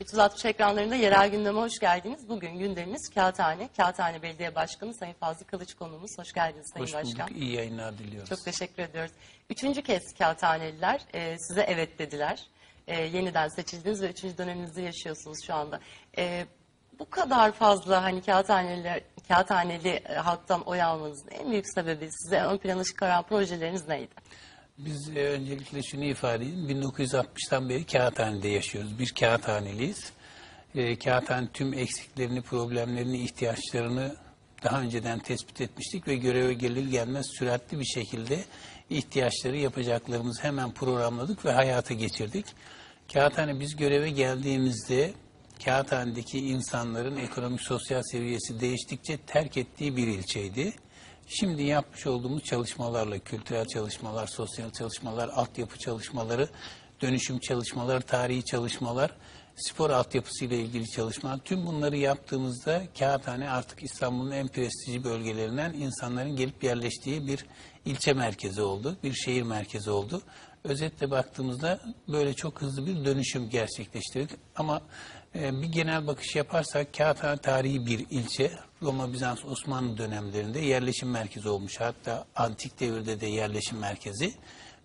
360 ekranlarında yerel gündeme hoş geldiniz. Bugün gündemimiz Kağıthane. Kağıthane Belediye Başkanı Sayın Fazlı Kılıç konuğumuz. Hoş geldiniz Sayın Hoş Başkan. bulduk. İyi yayınlar diliyoruz. Çok teşekkür ediyoruz. Üçüncü kez Kağıthaneliler e, size evet dediler. E, yeniden seçildiniz ve üçüncü döneminizi yaşıyorsunuz şu anda. E, bu kadar fazla hani Kağıthaneliler, Kağıthaneli e, halktan oy almanızın en büyük sebebi size ön plana çıkaran projeleriniz neydi? Biz e, öncelikle şunu ifade edeyim. 1960'tan beri Kağıthane'de yaşıyoruz. Bir kağıthaneliyiz. E, Kağıthane tüm eksiklerini, problemlerini, ihtiyaçlarını daha önceden tespit etmiştik ve göreve gelir gelmez süratli bir şekilde ihtiyaçları yapacaklarımızı hemen programladık ve hayata geçirdik. Kağıthane biz göreve geldiğimizde Kağıthane'deki insanların ekonomik sosyal seviyesi değiştikçe terk ettiği bir ilçeydi. Şimdi yapmış olduğumuz çalışmalarla, kültürel çalışmalar, sosyal çalışmalar, altyapı çalışmaları, dönüşüm çalışmaları, tarihi çalışmalar, spor altyapısıyla ilgili çalışmalar, tüm bunları yaptığımızda Kağıthane artık İstanbul'un en prestijli bölgelerinden insanların gelip yerleştiği bir ilçe merkezi oldu, bir şehir merkezi oldu. Özetle baktığımızda böyle çok hızlı bir dönüşüm gerçekleştirdik. Ama e, bir genel bakış yaparsak Kağıthane tarihi bir ilçe. Roma, Bizans, Osmanlı dönemlerinde yerleşim merkezi olmuş. Hatta antik devirde de yerleşim merkezi.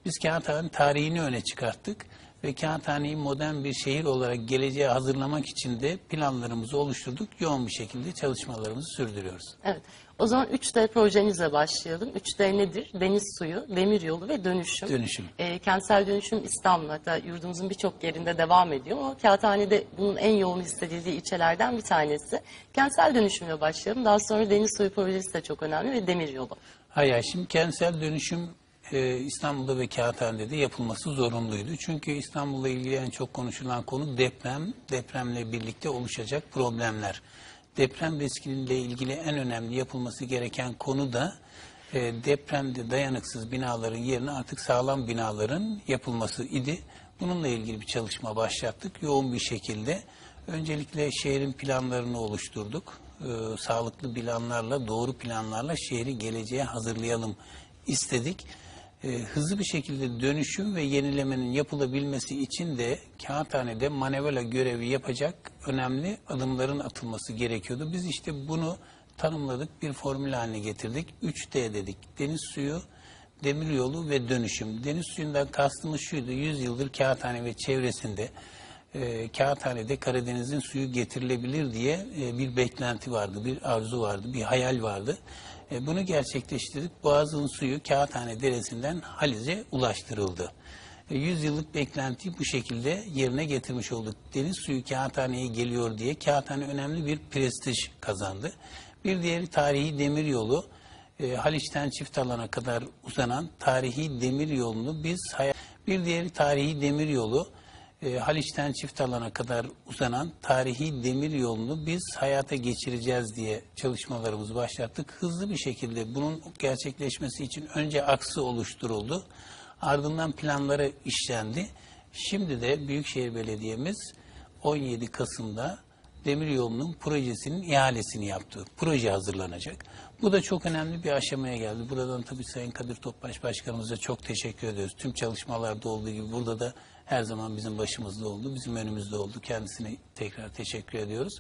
Biz Kağıthane'nin tarihini öne çıkarttık ve Kağıthane'yi modern bir şehir olarak geleceğe hazırlamak için de planlarımızı oluşturduk. Yoğun bir şekilde çalışmalarımızı sürdürüyoruz. Evet. O zaman 3D projenizle başlayalım. 3D nedir? Deniz suyu, demir yolu ve dönüşüm. Dönüşüm. E, kentsel dönüşüm İstanbul hatta yurdumuzun birçok yerinde devam ediyor ama Kağıthane'de bunun en yoğun hissedildiği ilçelerden bir tanesi. Kentsel dönüşümle başlayalım. Daha sonra deniz suyu projesi de çok önemli ve demir yolu. Hayır, şimdi kentsel dönüşüm e, İstanbul'da ve Kağıthane'de de yapılması zorunluydu. Çünkü İstanbul'la ilgili en çok konuşulan konu deprem, depremle birlikte oluşacak problemler. Deprem riskiyle ilgili en önemli yapılması gereken konu da e, depremde dayanıksız binaların yerine artık sağlam binaların yapılması idi. Bununla ilgili bir çalışma başlattık yoğun bir şekilde. Öncelikle şehrin planlarını oluşturduk. E, sağlıklı planlarla, doğru planlarla şehri geleceğe hazırlayalım istedik. E, hızlı bir şekilde dönüşüm ve yenilemenin yapılabilmesi için de Kağıthane'de manevra görevi yapacak önemli adımların atılması gerekiyordu. Biz işte bunu tanımladık, bir formül haline getirdik. 3D dedik. Deniz suyu, demir yolu ve dönüşüm. Deniz suyundan kastımız şuydu. 100 yıldır Kağıthane ve çevresinde e, Kağıthane'de Karadeniz'in suyu getirilebilir diye e, bir beklenti vardı, bir arzu vardı, bir hayal vardı. E, bunu gerçekleştirdik. Boğaz'ın suyu Kağıthane Deresi'nden Haliz'e ulaştırıldı. E, 100 yıllık beklentiyi bu şekilde yerine getirmiş olduk. Deniz suyu Kağıthane'ye geliyor diye Kağıthane önemli bir prestij kazandı. Bir diğeri tarihi demir yolu. E, Haliç'ten çift alana kadar uzanan tarihi demir yolunu biz hay- bir diğeri tarihi demir yolu e, Haliç'ten çift alana kadar uzanan tarihi demir yolunu biz hayata geçireceğiz diye çalışmalarımızı başlattık. Hızlı bir şekilde bunun gerçekleşmesi için önce aksı oluşturuldu. Ardından planları işlendi. Şimdi de Büyükşehir Belediye'miz 17 Kasım'da demir yolunun projesinin ihalesini yaptı. Proje hazırlanacak. Bu da çok önemli bir aşamaya geldi. Buradan tabii Sayın Kadir Topbaş Başkanımıza çok teşekkür ediyoruz. Tüm çalışmalarda olduğu gibi burada da her zaman bizim başımızda oldu, bizim önümüzde oldu. Kendisine tekrar teşekkür ediyoruz.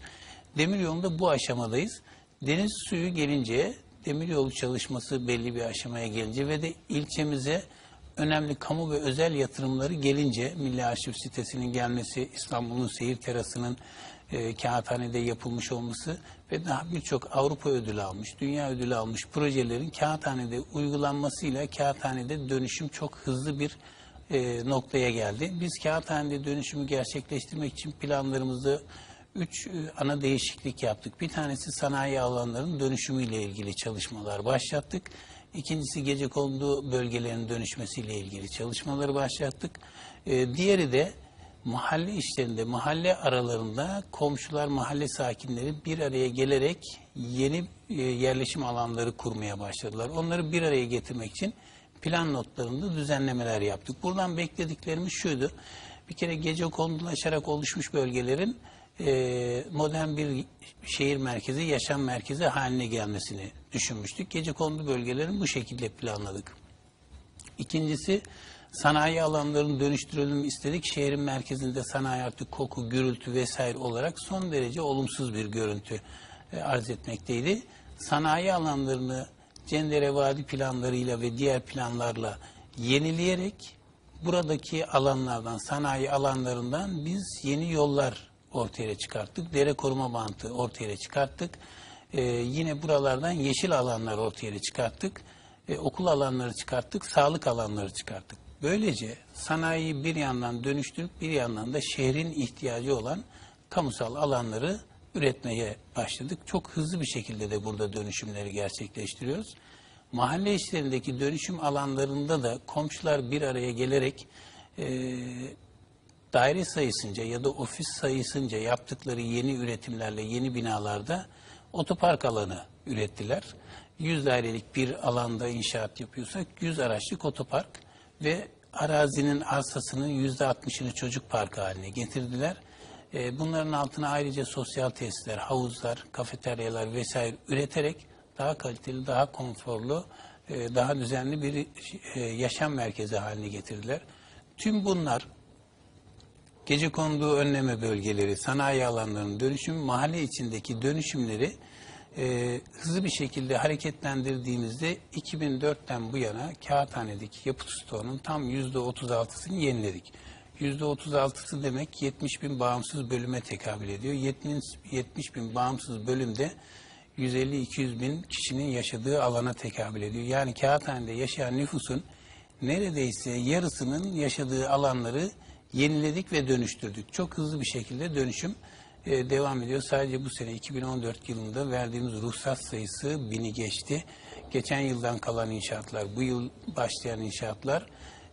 Demir yolunda bu aşamadayız. Deniz suyu gelince, demir yolu çalışması belli bir aşamaya gelince ve de ilçemize önemli kamu ve özel yatırımları gelince Milli Arşiv sitesinin gelmesi, İstanbul'un seyir terasının e, Kağıthane'de yapılmış olması ve daha birçok Avrupa ödülü almış, dünya ödülü almış projelerin Kağıthane'de uygulanmasıyla Kağıthane'de dönüşüm çok hızlı bir e, noktaya geldi. Biz Kağıthane'de dönüşümü gerçekleştirmek için planlarımızda üç e, ana değişiklik yaptık. Bir tanesi sanayi alanlarının dönüşümüyle ilgili çalışmalar başlattık. İkincisi gece kondu bölgelerin dönüşmesiyle ilgili çalışmaları başlattık. E, diğeri de mahalle işlerinde, mahalle aralarında komşular, mahalle sakinleri bir araya gelerek yeni e, yerleşim alanları kurmaya başladılar. Onları bir araya getirmek için plan notlarında düzenlemeler yaptık. Buradan beklediklerimiz şuydu. Bir kere gece kondulaşarak oluşmuş bölgelerin modern bir şehir merkezi, yaşam merkezi haline gelmesini düşünmüştük. Gece kondu bölgelerini bu şekilde planladık. İkincisi Sanayi alanlarını dönüştürelim istedik. Şehrin merkezinde sanayi artık koku, gürültü vesaire olarak son derece olumsuz bir görüntü e, arz etmekteydi. Sanayi alanlarını Cendere Vadi planlarıyla ve diğer planlarla yenileyerek buradaki alanlardan, sanayi alanlarından biz yeni yollar ortaya çıkarttık. Dere koruma bantı ortaya çıkarttık. Ee, yine buralardan yeşil alanlar ortaya çıkarttık. Ee, okul alanları çıkarttık, sağlık alanları çıkarttık. Böylece sanayiyi bir yandan dönüştürüp bir yandan da şehrin ihtiyacı olan kamusal alanları üretmeye başladık. Çok hızlı bir şekilde de burada dönüşümleri gerçekleştiriyoruz. Mahalle işlerindeki dönüşüm alanlarında da komşular bir araya gelerek e, daire sayısınca ya da ofis sayısınca yaptıkları yeni üretimlerle yeni binalarda otopark alanı ürettiler. 100 dairelik bir alanda inşaat yapıyorsak 100 araçlık otopark ve arazinin arsasının %60'ını çocuk parkı haline getirdiler. E, Bunların altına ayrıca sosyal tesisler, havuzlar, kafeteryalar vesaire üreterek daha kaliteli, daha konforlu, e, daha düzenli bir e, yaşam merkezi haline getirdiler. Tüm bunlar gece konduğu önleme bölgeleri, sanayi alanlarının dönüşüm, mahalle içindeki dönüşümleri e, hızlı bir şekilde hareketlendirdiğimizde 2004'ten bu yana Kağıthane'deki yapı stoğunun tam %36'sını yeniledik. %36'sı demek 70 bin bağımsız bölüme tekabül ediyor. 70, 70 bin bağımsız bölümde 150-200 bin kişinin yaşadığı alana tekabül ediyor. Yani Kağıthane'de yaşayan nüfusun neredeyse yarısının yaşadığı alanları yeniledik ve dönüştürdük. Çok hızlı bir şekilde dönüşüm e, devam ediyor. Sadece bu sene 2014 yılında verdiğimiz ruhsat sayısı bini geçti. Geçen yıldan kalan inşaatlar, bu yıl başlayan inşaatlar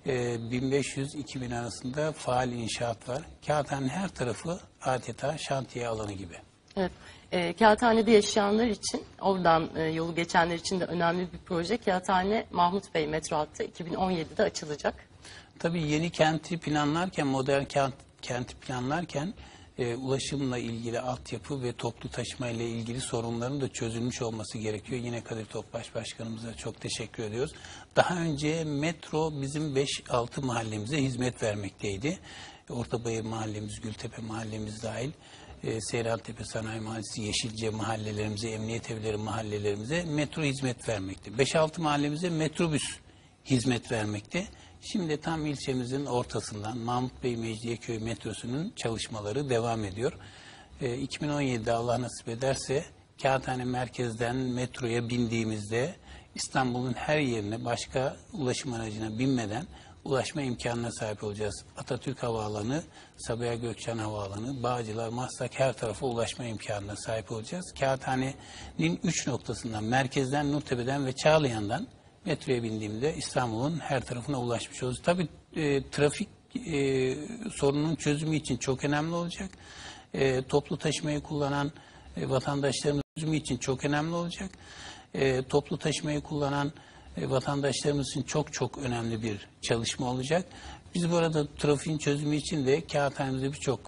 e, 1500-2000 arasında faal inşaat var. Kağıthane'nin her tarafı adeta şantiye alanı gibi. Evet. E, Kağıthane'de yaşayanlar için, oradan e, yolu geçenler için de önemli bir proje. Kağıthane Mahmut Bey metro hattı 2017'de açılacak. Tabii yeni kenti planlarken, modern kent, kenti planlarken e, ulaşımla ilgili altyapı ve toplu taşıma ile ilgili sorunların da çözülmüş olması gerekiyor. Yine Kadir Topbaş Başkanımıza çok teşekkür ediyoruz. Daha önce metro bizim 5-6 mahallemize hizmet vermekteydi. Ortabayır mahallemiz, Gültepe mahallemiz dahil. E, Seyrantepe Sanayi Mahallesi, Yeşilce mahallelerimize, Emniyet Evleri mahallelerimize metro hizmet vermekte. 5-6 mahallemize metrobüs hizmet vermekte. Şimdi tam ilçemizin ortasından Mahmut Bey Mecidiyeköy metrosunun çalışmaları devam ediyor. E, 2017'de Allah nasip ederse Kağıthane merkezden metroya bindiğimizde İstanbul'un her yerine başka ulaşım aracına binmeden ulaşma imkanına sahip olacağız. Atatürk Havaalanı, Sabiha Gökçen Havaalanı, Bağcılar, Maslak her tarafa ulaşma imkanına sahip olacağız. Kağıthane'nin üç noktasından, merkezden, Nurtepe'den ve Çağlayan'dan metroya bindiğimde İstanbul'un her tarafına ulaşmış olacağız. Tabii e, trafik e, sorunun çözümü için çok önemli olacak. E, toplu taşımayı kullanan e, vatandaşlarımız çözümü için çok önemli olacak. E, toplu taşımayı kullanan e, vatandaşlarımız için çok çok önemli bir çalışma olacak. Biz bu arada trafiğin çözümü için de Kağıthane'de birçok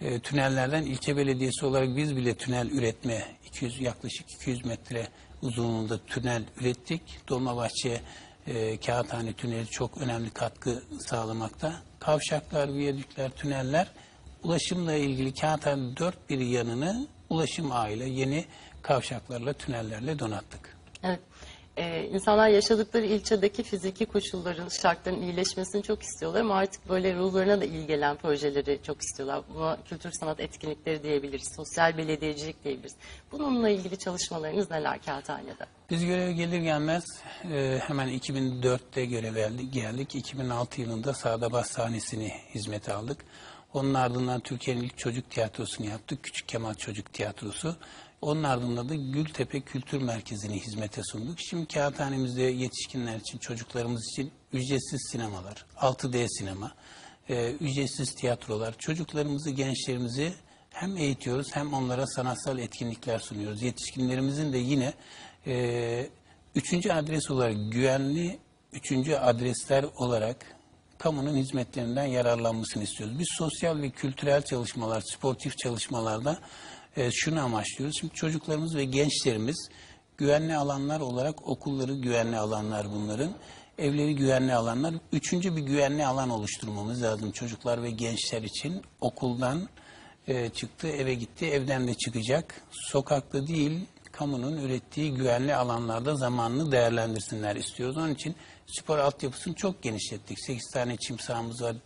e, tünellerden ilçe belediyesi olarak biz bile tünel üretme 200 yaklaşık 200 metre uzunluğunda tünel ürettik. Dolmabahçe e, Kağıthane tüneli çok önemli katkı sağlamakta. Kavşaklar, viyadükler, tüneller ulaşımla ilgili Kağıthane dört bir yanını ulaşım ağıyla yeni kavşaklarla, tünellerle donattık. Evet. Ee, insanlar yaşadıkları ilçedeki fiziki koşulların, şartların iyileşmesini çok istiyorlar ama artık böyle ruhlarına da iyi gelen projeleri çok istiyorlar. Buna kültür sanat etkinlikleri diyebiliriz, sosyal belediyecilik diyebiliriz. Bununla ilgili çalışmalarınız neler Kağıthane'de? Biz göreve gelir gelmez e, hemen 2004'te göreve geldik. 2006 yılında Sağda sahnesini hizmete aldık. Onun ardından Türkiye'nin ilk çocuk tiyatrosunu yaptık. Küçük Kemal Çocuk Tiyatrosu. Onun ardından da Gültepe Kültür Merkezi'ni hizmete sunduk. Şimdi kağıthanemizde yetişkinler için, çocuklarımız için ücretsiz sinemalar, 6D sinema, e, ücretsiz tiyatrolar, çocuklarımızı, gençlerimizi hem eğitiyoruz hem onlara sanatsal etkinlikler sunuyoruz. Yetişkinlerimizin de yine e, üçüncü adres olarak güvenli üçüncü adresler olarak kamunun hizmetlerinden yararlanmasını istiyoruz. Biz sosyal ve kültürel çalışmalar, sportif çalışmalarda e, şunu amaçlıyoruz. Şimdi çocuklarımız ve gençlerimiz güvenli alanlar olarak okulları güvenli alanlar bunların. Evleri güvenli alanlar. Üçüncü bir güvenli alan oluşturmamız lazım çocuklar ve gençler için. Okuldan e, çıktı, eve gitti, evden de çıkacak. Sokakta değil, kamunun ürettiği güvenli alanlarda zamanını değerlendirsinler istiyoruz. Onun için spor altyapısını çok genişlettik. 8 tane çim sahamız var.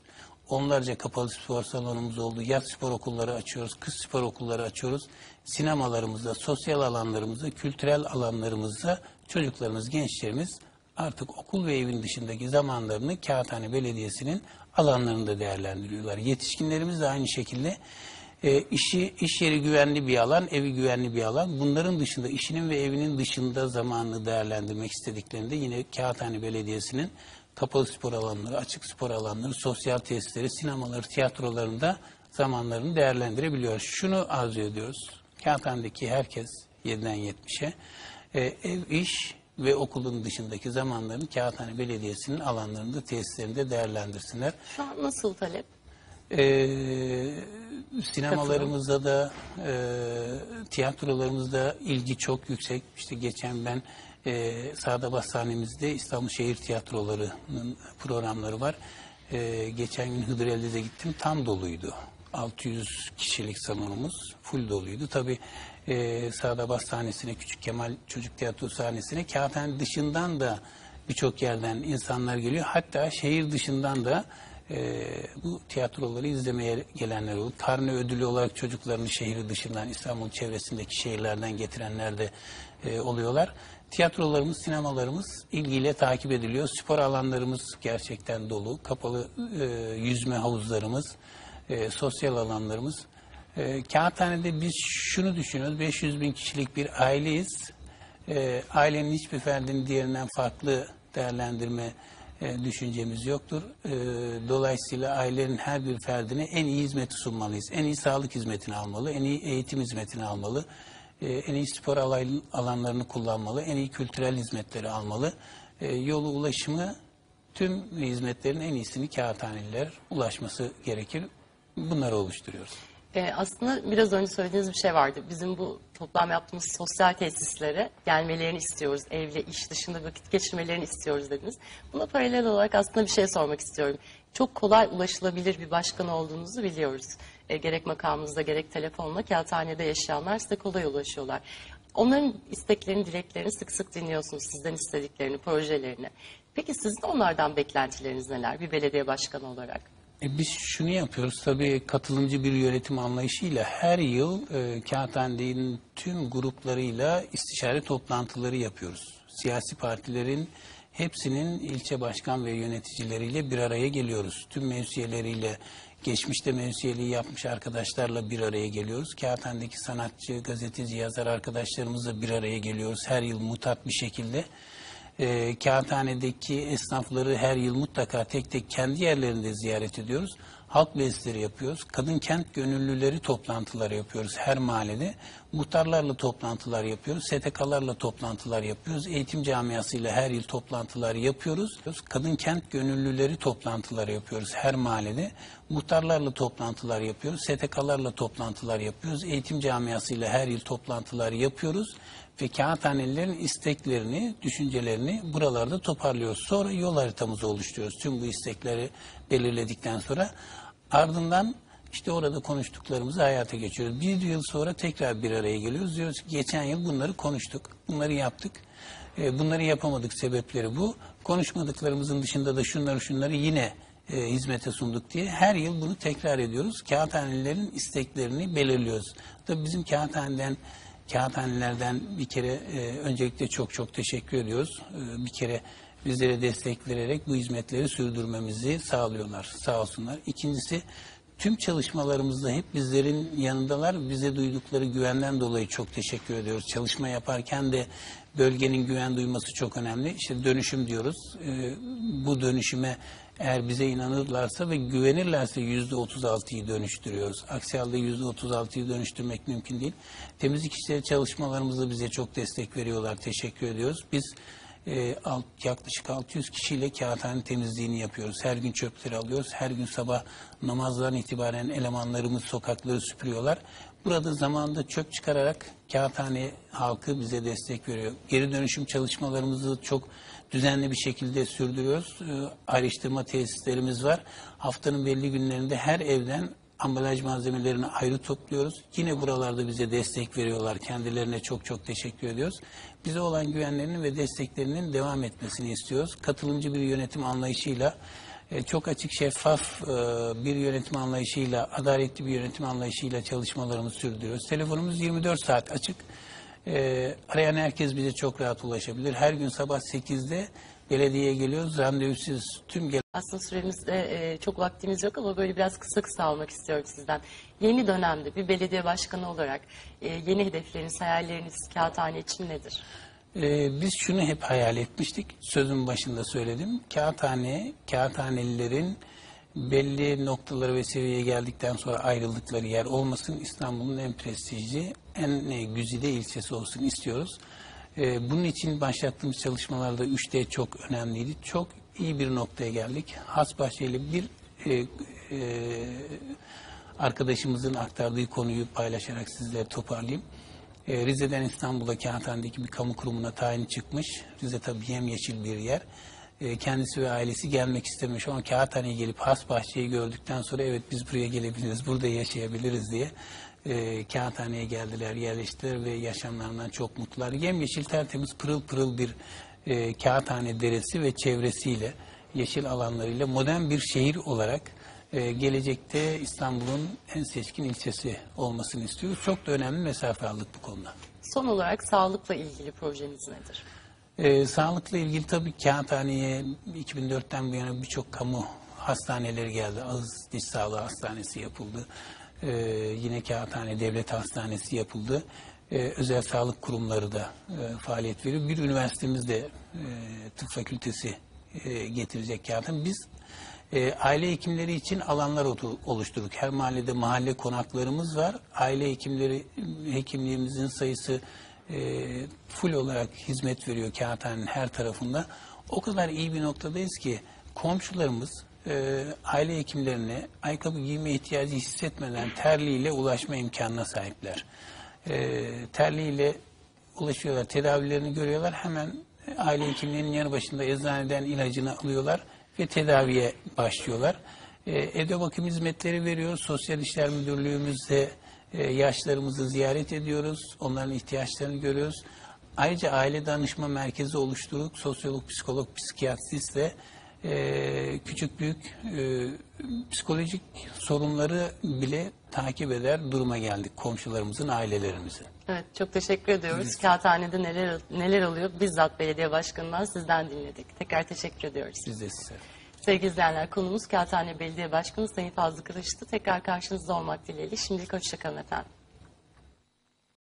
Onlarca kapalı spor salonumuz oldu. Yaz spor okulları açıyoruz, kış spor okulları açıyoruz. Sinemalarımızda, sosyal alanlarımızda, kültürel alanlarımızda çocuklarımız, gençlerimiz artık okul ve evin dışındaki zamanlarını Kağıthane Belediyesi'nin alanlarında değerlendiriyorlar. Yetişkinlerimiz de aynı şekilde e, işi iş yeri güvenli bir alan, evi güvenli bir alan. Bunların dışında işinin ve evinin dışında zamanını değerlendirmek istediklerinde yine Kağıthane Belediyesi'nin kapalı spor alanları, açık spor alanları, sosyal tesisleri, sinemaları, tiyatrolarında zamanlarını değerlendirebiliyor. Şunu arzu ediyoruz. Kağıthane'deki herkes 7'den 70'e e, ev, iş ve okulun dışındaki zamanlarını Kağıthane Belediyesi'nin alanlarında, tesislerinde değerlendirsinler. Şu an nasıl talep? Ee, sinemalarımızda da e, tiyatrolarımızda ilgi çok yüksek. İşte geçen ben e, Sağda Hastanemizde İstanbul Şehir Tiyatroları'nın programları var. E, geçen gün Hıdrellez'e gittim tam doluydu. 600 kişilik salonumuz full doluydu. Tabii e, Sağda Hastanesi'ne, Küçük Kemal Çocuk Tiyatro sahnesine Kağıthane dışından da birçok yerden insanlar geliyor. Hatta şehir dışından da e, bu tiyatroları izlemeye gelenler oldu. Karne ödülü olarak çocuklarını şehri dışından İstanbul çevresindeki şehirlerden getirenler de e, oluyorlar. Tiyatrolarımız, sinemalarımız ilgiyle takip ediliyor. Spor alanlarımız gerçekten dolu. Kapalı e, yüzme havuzlarımız, e, sosyal alanlarımız. E, Kağıthane'de biz şunu düşünüyoruz. 500 bin kişilik bir aileyiz. E, ailenin hiçbir ferdini diğerinden farklı değerlendirme e, düşüncemiz yoktur. E, dolayısıyla ailenin her bir ferdine en iyi hizmeti sunmalıyız. En iyi sağlık hizmetini almalı, en iyi eğitim hizmetini almalı, e, en iyi spor alay- alanlarını kullanmalı, en iyi kültürel hizmetleri almalı. E, yolu ulaşımı tüm hizmetlerin en iyisini kağıthaneliler ulaşması gerekir. Bunları oluşturuyoruz. Ee, aslında biraz önce söylediğiniz bir şey vardı. Bizim bu toplam yaptığımız sosyal tesislere gelmelerini istiyoruz. Evle iş dışında vakit geçirmelerini istiyoruz dediniz. Buna paralel olarak aslında bir şey sormak istiyorum. Çok kolay ulaşılabilir bir başkan olduğunuzu biliyoruz. Ee, gerek makamınızda gerek telefonla kağıthanede yaşayanlar size kolay ulaşıyorlar. Onların isteklerini, dileklerini sık sık dinliyorsunuz. Sizden istediklerini, projelerini. Peki sizin onlardan beklentileriniz neler bir belediye başkanı olarak? E biz şunu yapıyoruz tabii katılımcı bir yönetim anlayışıyla her yıl e, Kağıthane'nin tüm gruplarıyla istişare toplantıları yapıyoruz. Siyasi partilerin hepsinin ilçe başkan ve yöneticileriyle bir araya geliyoruz. Tüm mevsiyeleriyle geçmişte mevsiyeliği yapmış arkadaşlarla bir araya geliyoruz. Kağıthane'deki sanatçı, gazeteci, yazar arkadaşlarımızla bir araya geliyoruz. Her yıl mutat bir şekilde e, kağıthanedeki esnafları her yıl mutlaka tek tek kendi yerlerinde ziyaret ediyoruz. Halk meclisleri yapıyoruz. Kadın kent gönüllüleri toplantıları yapıyoruz her mahallede. Muhtarlarla toplantılar yapıyoruz. STK'larla toplantılar yapıyoruz. Eğitim camiasıyla her yıl toplantılar yapıyoruz. Kadın kent gönüllüleri toplantıları yapıyoruz her mahallede. Muhtarlarla toplantılar yapıyoruz. STK'larla toplantılar yapıyoruz. Eğitim camiasıyla her yıl toplantılar yapıyoruz ve kağıthanelilerin isteklerini, düşüncelerini buralarda toparlıyoruz. Sonra yol haritamızı oluşturuyoruz. Tüm bu istekleri belirledikten sonra ardından işte orada konuştuklarımızı hayata geçiyoruz. Bir yıl sonra tekrar bir araya geliyoruz. Diyoruz ki geçen yıl bunları konuştuk, bunları yaptık. E, bunları yapamadık sebepleri bu. Konuşmadıklarımızın dışında da şunları şunları yine e, hizmete sunduk diye her yıl bunu tekrar ediyoruz. Kağıthanelilerin isteklerini belirliyoruz. Tabii bizim kağıthaneden kağıthanelerden bir kere e, öncelikle çok çok teşekkür ediyoruz. E, bir kere bizlere destek vererek bu hizmetleri sürdürmemizi sağlıyorlar. Sağ olsunlar. İkincisi tüm çalışmalarımızda hep bizlerin yanındalar. Bize duydukları güvenden dolayı çok teşekkür ediyoruz. Çalışma yaparken de bölgenin güven duyması çok önemli. İşte dönüşüm diyoruz. E, bu dönüşüme eğer bize inanırlarsa ve güvenirlerse yüzde otuz altıyı dönüştürüyoruz. Aksi halde yüzde otuz altıyı dönüştürmek mümkün değil. Temizlik işleri çalışmalarımızda bize çok destek veriyorlar. Teşekkür ediyoruz. Biz e, alt, yaklaşık 600 kişiyle kağıthane temizliğini yapıyoruz. Her gün çöpleri alıyoruz. Her gün sabah namazdan itibaren elemanlarımız sokakları süpürüyorlar. Burada zamanında çöp çıkararak kağıthane halkı bize destek veriyor. Geri dönüşüm çalışmalarımızı çok düzenli bir şekilde sürdürüyoruz. Ee, Ayrıştırma tesislerimiz var. Haftanın belli günlerinde her evden ambalaj malzemelerini ayrı topluyoruz. Yine buralarda bize destek veriyorlar. Kendilerine çok çok teşekkür ediyoruz. Bize olan güvenlerinin ve desteklerinin devam etmesini istiyoruz. Katılımcı bir yönetim anlayışıyla e, çok açık, şeffaf e, bir yönetim anlayışıyla, adaletli bir yönetim anlayışıyla çalışmalarımızı sürdürüyoruz. Telefonumuz 24 saat açık. E, arayan herkes bize çok rahat ulaşabilir. Her gün sabah 8'de belediyeye geliyoruz. Randevusuz tüm gelen Aslında süremizde e, çok vaktimiz yok ama böyle biraz kısa kısa almak istiyorum sizden. Yeni dönemde bir belediye başkanı olarak e, yeni hedefleriniz, hayalleriniz kağıthane için nedir? Ee, biz şunu hep hayal etmiştik. Sözün başında söyledim. Kağıthane, kağıthanelilerin belli noktaları ve seviyeye geldikten sonra ayrıldıkları yer olmasın. İstanbul'un en prestijli, en e, güzide ilçesi olsun istiyoruz. Ee, bunun için başlattığımız çalışmalarda 3D çok önemliydi. Çok iyi bir noktaya geldik. Hasbahçeli bir e, e, arkadaşımızın aktardığı konuyu paylaşarak sizlere toparlayayım. Ee, Rize'den İstanbul'a Kağıthane'deki bir kamu kurumuna tayin çıkmış. Rize tabii yemyeşil bir yer. Ee, kendisi ve ailesi gelmek istemiş ama Kağıthane'ye gelip has bahçeyi gördükten sonra evet biz buraya gelebiliriz, burada yaşayabiliriz diye e, Kağıthane'ye geldiler, yerleştiler ve yaşamlarından çok mutlular. Yemyeşil tertemiz pırıl pırıl bir e, Kağıthane deresi ve çevresiyle, yeşil alanlarıyla modern bir şehir olarak ee, gelecekte İstanbul'un en seçkin ilçesi olmasını istiyoruz. Çok da önemli mesafe aldık bu konuda. Son olarak sağlıkla ilgili projeniz nedir? Ee, sağlıkla ilgili tabii Kağıthane'ye 2004'ten bu yana birçok kamu hastaneleri geldi. Ağız Diş Sağlığı Hastanesi yapıldı. Ee, yine Kağıthane Devlet Hastanesi yapıldı. Ee, özel sağlık kurumları da e, faaliyet veriyor. Bir üniversitemiz de e, tıp fakültesi e, getirecek Kağıthane. Biz e, aile hekimleri için alanlar oluşturduk. Her mahallede mahalle konaklarımız var. Aile hekimleri hekimliğimizin sayısı e, full olarak hizmet veriyor kağıthanenin her tarafında. O kadar iyi bir noktadayız ki komşularımız e, aile hekimlerine ayakkabı giyme ihtiyacı hissetmeden terliğiyle ulaşma imkanına sahipler. E, terliğiyle ulaşıyorlar, tedavilerini görüyorlar. Hemen aile hekimliğinin yanı başında eczaneden ilacını alıyorlar ve tedaviye başlıyorlar. E, evde bakım hizmetleri veriyoruz. Sosyal İşler Müdürlüğümüzde e, yaşlarımızı ziyaret ediyoruz. Onların ihtiyaçlarını görüyoruz. Ayrıca aile danışma merkezi oluşturduk. Sosyolog, psikolog, psikiyatristle e, küçük büyük e, psikolojik sorunları bile takip eder duruma geldik komşularımızın, ailelerimizin. Evet, çok teşekkür ediyoruz. Kağıthane'de neler neler oluyor? Bizzat belediye başkanından sizden dinledik. Tekrar teşekkür ediyoruz. Biz de size. Sevgili izleyenler, konumuz Kağıthane Belediye Başkanı Sayın Fazlı Kılıç'tı. Tekrar karşınızda olmak dileğiyle. Şimdilik hoşçakalın efendim.